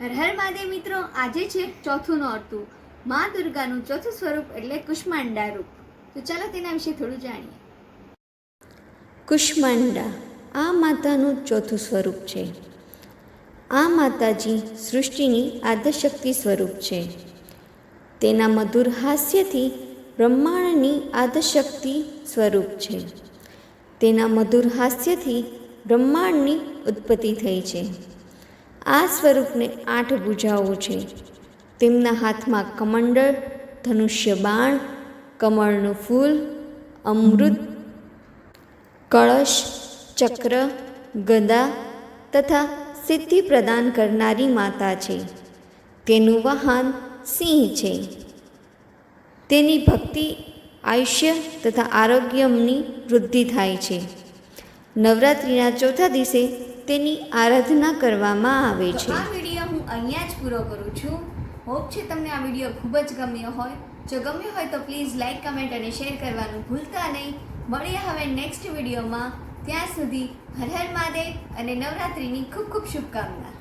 હર હર મહાદેવ મિત્રો, આજે છે ચોથું નોરતું. મા દુર્ગાનું ચોથું સ્વરૂપ એટલે કુષ્માંડા રૂપ તો ચાલો તેના વિશે થોડું જાણીએ. કુષ્માંડા, આ માતાનું ચોથું સ્વરૂપ છે. આ માતાજી સૃષ્ટિની આદ્યશક્તિ સ્વરૂપ છે. તેના મધુર હાસ્યથી બ્રહ્માંડની આદ્યશક્તિ સ્વરૂપ છે. તેના મધુર હાસ્યથી બ્રહ્માંડની ઉત્પત્તિ થઈ છે. આ સ્વરૂપને આઠ ભુજાઓ છે. તેમના હાથમાં કમંડળ, ધનુષ્ય બાણ, કમળનું ફૂલ, અમૃત, કળશ, ચક્ર, ગદા તથા સિદ્ધિ પ્રદાન કરનારી માતા છે. તેનું વાહન સિંહ છે. તેની ભક્તિ, આયુષ્ય તથા આરોગ્યની વૃદ્ધિ થાય છે. નવરાત્રિના ચોથા દિવસે તેની આરાધના કરવામાં આવે છે. આ વીડિયો હું અહીંયા જ પૂરો કરું છું. હોપ છે તમને આ વીડિયો ખૂબ જ ગમ્યો હોય. જો ગમ્યો હોય તો પ્લીઝ લાઇક કમેન્ટ અને શેર કરવાનું ભૂલતા નહીં. મળીએ હવે નેક્સ્ટ વિડીયોમાં. ત્યાં સુધી હર હર મહાદેવ અને નવરાત્રિની ખૂબ ખૂબ શુભકામના.